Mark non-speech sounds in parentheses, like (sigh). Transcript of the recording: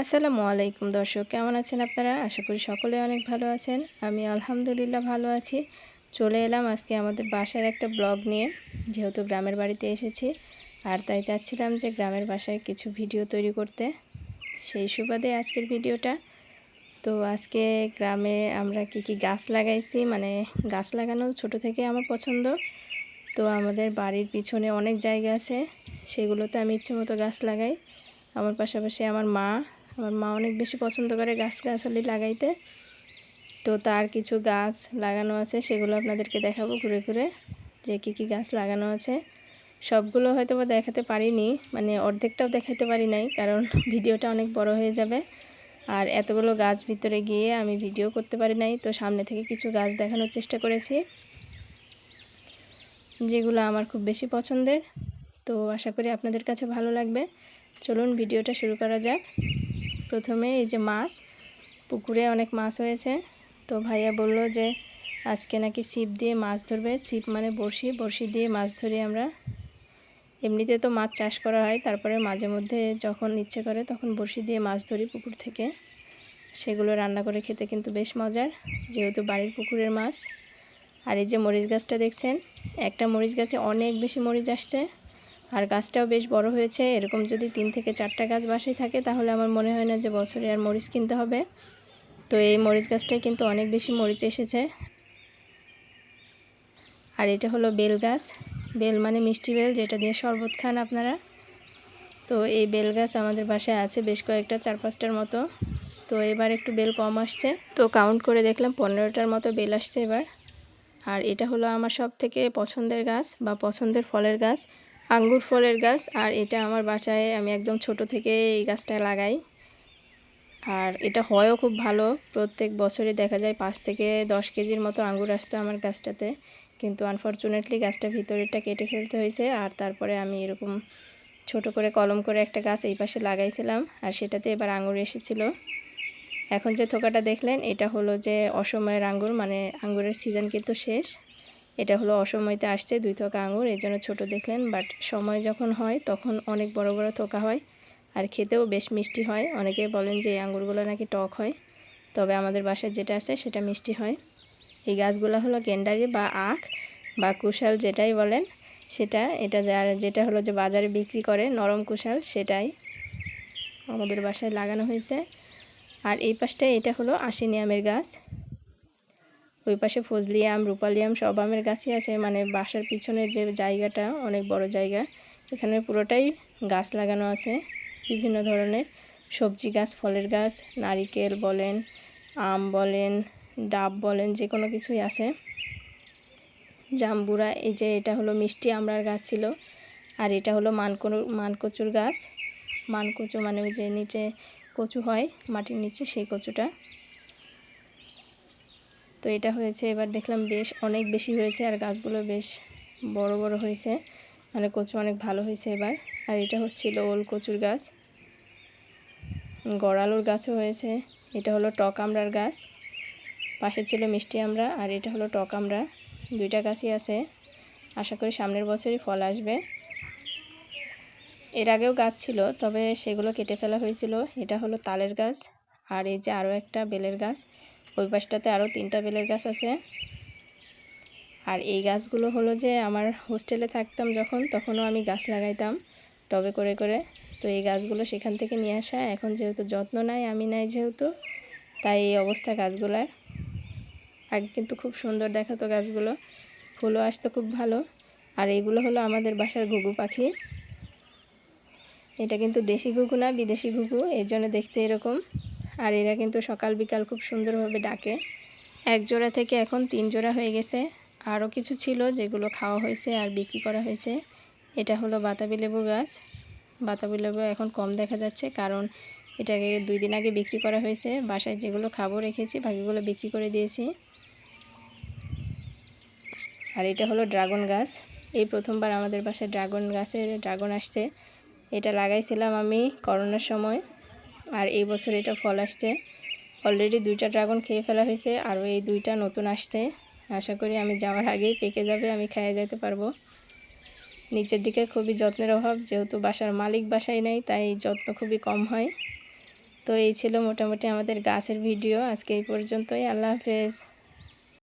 আসসালামু আলাইকুম দর্শক, কেমন আছেন আপনারা? আশা করি সকলে অনেক ভালো আছেন। আমি আলহামদুলিল্লাহ ভালো আছি। চলে এলাম আজকে আমাদের বাসার একটা ব্লগ নিয়ে, যেহেতু গ্রামের বাড়িতে এসেছি। আর তাই চাচ্ছিলাম যে গ্রামের বাসায় কিছু ভিডিও তৈরি করতে। সেই সুবাদে আজকের ভিডিওটা। তো আজকে গ্রামে আমরা কি কি গাছ লাগাইছি মানে গাছ লাগানো ছোট থেকে আমার পছন্দ। তো আমাদের বাড়ির পিছনে অনেক জায়গা আছে, সেগুলোতে আমি ইচ্ছে মতো গাছ লাগাই। আমার পাশাপাশি আমার মা আমার মা অনেক বেশি পছন্দ করে গাছ গাছালি লাগাইতে। তো তার কিছু গাছ লাগানো আছে, সেগুলো আপনাদেরকে দেখাবো ঘুরে ঘুরে, যে কী কী গাছ লাগানো আছে। সবগুলো হয়তো বা দেখাতে পারিনি মানে অর্ধেকটাও দেখাতে পারি নাই, কারণ (laughs) ভিডিওটা অনেক বড় হয়ে যাবে। আর এতগুলো গাছ ভিতরে গিয়ে আমি ভিডিও করতে পারি নাই, তো সামনে থেকে কিছু গাছ দেখানোর চেষ্টা করেছি, যেগুলো আমার খুব বেশি পছন্দের। তো আশা করি আপনাদের কাছে ভালো লাগবে। চলুন ভিডিওটা শুরু করা যাক। প্রথমে এই যে মাছ, পুকুরে অনেক মাছ হয়েছে। তো ভাইয়া বলল যে, আজকে নাকি ছিপ দিয়ে মাছ ধরবে। ছিপ মানে বড়শি বড়শি দিয়ে মাছ ধরি আমরা। এমনিতে তো মাছ চাষ করা হয়, তারপরে মাঝে মধ্যে যখন ইচ্ছে করে তখন বড়শি দিয়ে মাছ ধরি পুকুর থেকে। সেগুলো রান্না করে খেতে কিন্তু বেশ মজার, যেহেতু বাড়ির পুকুরের মাছ। আর এই যে মরিচ গাছটা দেখছেন, একটা মরিচ গাছে অনেক বেশি মরিচ আসছে। আর গাছটাও বেশ বড় হয়েছে। এরকম যদি তিন থেকে চারটা গাছ বাসায় থাকে, তাহলে আমার মনে হয় না যে বছরে আর মরিচ কিনতে হবে। তো এই মরিচ গাছটাই কিন্তু অনেক বেশি মরিচ এসেছে। আর এটা হলো বেল গাছ। বেল মানে মিষ্টি বেল, যেটা দিয়ে শরবত খান আপনারা। তো এই বেল গাছ আমাদের বাসায় আছে বেশ কয়েকটা, চার পাঁচটার মতো। তো এবার একটু বেল কম আসছে। তো কাউন্ট করে দেখলাম পনেরোটার মতো বেল আসছে এবার। আর এটা হলো আমার সব থেকে পছন্দের গাছ বা পছন্দের ফলের গাছ। আঙ্গুর ফলের গাছ, আর এটা আমার বাসায় আমি একদম ছোট থেকে এই গাছটা লাগাই। আর এটা হয়ও খুব ভালো, প্রত্যেক বছরে দেখা যায় পাঁচ থেকে দশ কেজির মতো আঙ্গুর আসতো আমার গাছটাতে। কিন্তু আনফর্চুনেটলি গাছটা ভিতরেরটা কেটে ফেলতে হয়েছে, আর তারপরে আমি এরকম ছোট করে কলম করে একটা গাছ এই পাশে লাগাইছিলাম, আর সেটাতে এবার আঙুর এসেছিল। এখন যে থোকাটা দেখলেন, এটা হলো যে অসময়ের আঙ্গুর মানে আঙ্গুরের সিজন কিন্তু শেষ। এটা হলো অসময়তে আসছে দুই থোকা আঙুর এই জন্য ছোটো দেখলেন বাট সময় যখন হয় তখন অনেক বড় বড় থোকা হয় আর খেতেও বেশ মিষ্টি হয়। অনেকে বলেন যে এই আঙুরগুলো নাকি টক হয়, তবে আমাদের বাসায় যেটা আছে সেটা মিষ্টি হয়। এই গাছগুলো হলো গেন্ডারি বা আখ বা কুশাল যেটাই বলেন, সেটা, এটা যার যেটা হলো যে বাজারে বিক্রি করে নরম কুশাল, সেটাই আমাদের বাসায় লাগানো হয়েছে। আর এই পাশটায় এটা হলো আশিনিয়ামের গাছ। ওই পাশে ফজলি আম রূপালি আম সব আমের গাছই আছে। মানে বাসার পিছনের যে জায়গাটা, অনেক বড় জায়গা, এখানে পুরোটাই গাছ লাগানো আছে। বিভিন্ন ধরনের সবজি গাছ, ফলের গাছ, নারিকেল বলেন, আম বলেন, ডাব বলেন, যে কোনো কিছুই আছে। জাম্বুরা, এই যে এটা হলো মিষ্টি আমড়ার গাছ ছিল, আর এটা হলো মানকো, মানকচুর গাছ। মানকচু মানে ওই যে নিচে কচু হয়, মাটির নিচে সেই কচুটা। তো এটা হয়েছে, এবার দেখলাম বেশ অনেক বেশি হয়েছে আর গাছগুলো বেশ বড় বড় হয়েছে। মানে কচু অনেক ভালো হয়েছে এবার। আর এটা হচ্ছিল ওল কচুর গাছ। গড়ালুর গাছও হয়েছে। এটা হলো টক আমড়ার গাছ। পাশে ছিল মিষ্টি আমড়া আর এটা হলো টক আমড়া। দুইটা গাছই আছে। আশা করি সামনের বছরই ফল আসবে। এর আগেও গাছ ছিল, তবে সেগুলো কেটে ফেলা হয়েছিল। এটা হলো তালের গাছ। আর এই যে আরও একটা বেলের গাছ। ওই পাশটাতে আরও তিনটা বেলের গাছ আছে। আর এই গাছগুলো হলো যে আমার হোস্টেলে থাকতাম যখন, তখনও আমি গাছ লাগাইতাম টবে করে করে। তো এই গাছগুলো সেখান থেকে নিয়ে আসা। এখন যেহেতু যত্ন নাই, আমি নাই যেহেতু, তাই এই অবস্থা গাছগুলার। আগে কিন্তু খুব সুন্দর দেখাতো গাছগুলো। ফুলও আসতো খুব ভালো। আর এইগুলো হলো আমাদের বাসার ঘুঘু পাখি। এটা কিন্তু দেশি ঘুঘু না, বিদেশি ঘুঘু। এই জন্য দেখতে এরকম। আর এরা কিন্তু সকাল বিকাল খুব সুন্দরভাবে ডাকে। এক জোড়া থেকে এখন তিন জোড়া হয়ে গেছে। আরও কিছু ছিল যেগুলো খাওয়া হয়েছে আর বিক্রি করা হয়েছে। এটা হলো বাতাবি লেবু গাছ। বাতাবি লেবু এখন কম দেখা যাচ্ছে কারণ এটাকে দুই দিন আগে বিক্রি করা হয়েছে। বাসায় যেগুলো খাব রেখেছি, বাকিগুলো বিক্রি করে দিয়েছি। আর এটা হলো ড্রাগন গাছ। এই প্রথমবার আমাদের বাসায় ড্রাগন গাছের, ড্রাগন আসছে। এটা লাগাইছিলাম আমি করোনার সময়। আর এই বছর এটা ফল আসছে। অলরেডি দুইটা ড্রাগন খেয়ে ফেলা হয়েছে আরও এই দুইটা নতুন আসছে। আশা করি আমি যাওয়ার আগেই পেকে যাবে, আমি খেয়ে যেতে পারব। নিচের দিকে খুবই যত্নের অভাব, যেহেতু বাসার মালিক বাসায় নেই, তাই যত্ন খুবই কম হয়। তো এই ছিল মোটামুটি আমাদের গাছের ভিডিও। আজকে এই পর্যন্তই। আল্লাহ হাফেজ।